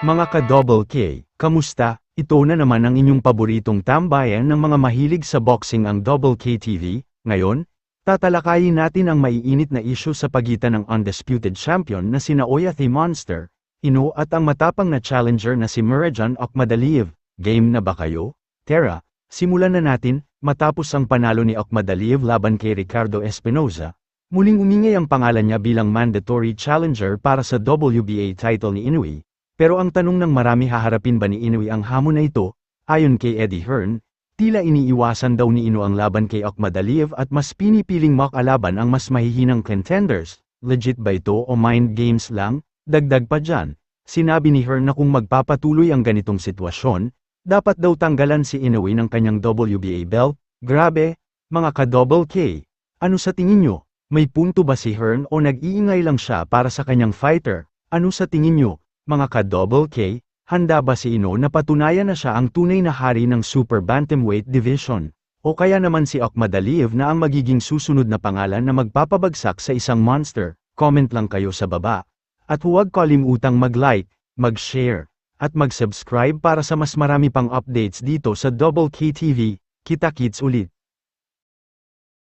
Mga ka-double K, kamusta? Ito na naman ang inyong paboritong tambayan ng mga mahilig sa boxing ang Double K TV. Ngayon, tatalakayin natin ang maiinit na issue sa pagitan ng undisputed champion na sina Oya the Monster, Ino at ang matapang na challenger na si Murajan Okmadaliev. Game na ba kayo? Tara, simulan na natin, matapos ang panalo ni Okmadaliev laban kay Ricardo Espinoza, muling umingay ang pangalan niya bilang mandatory challenger para sa WBA title ni Inoue. Pero ang tanong ng marami haharapin ba ni Inoue ang hamon na ito, ayon kay Eddie Hearn, tila iniiwasan daw ni Ino ang laban kay Okmadaliev at mas pinipiling makalaban ang mas mahihinang contenders. Legit ba ito o mind games lang? Dagdag pa dyan, sinabi ni Hearn na kung magpapatuloy ang ganitong sitwasyon, dapat daw tanggalan si Inoue ng kanyang WBA belt. Grabe, mga ka-double K. Ano sa tingin nyo? May punto ba si Hearn o nag-iingay lang siya para sa kanyang fighter? Ano sa tingin nyo? Mga ka-double K, handa ba si Ino na patunayan na siya ang tunay na hari ng Super Bantamweight Division? O kaya naman si Okmadaliev na ang magiging susunod na pangalan na magpapabagsak sa isang monster? Comment lang kayo sa baba. At huwag kalimutang mag-like, mag-share, at mag-subscribe para sa mas marami pang updates dito sa Double K TV. Kita-kits ulit.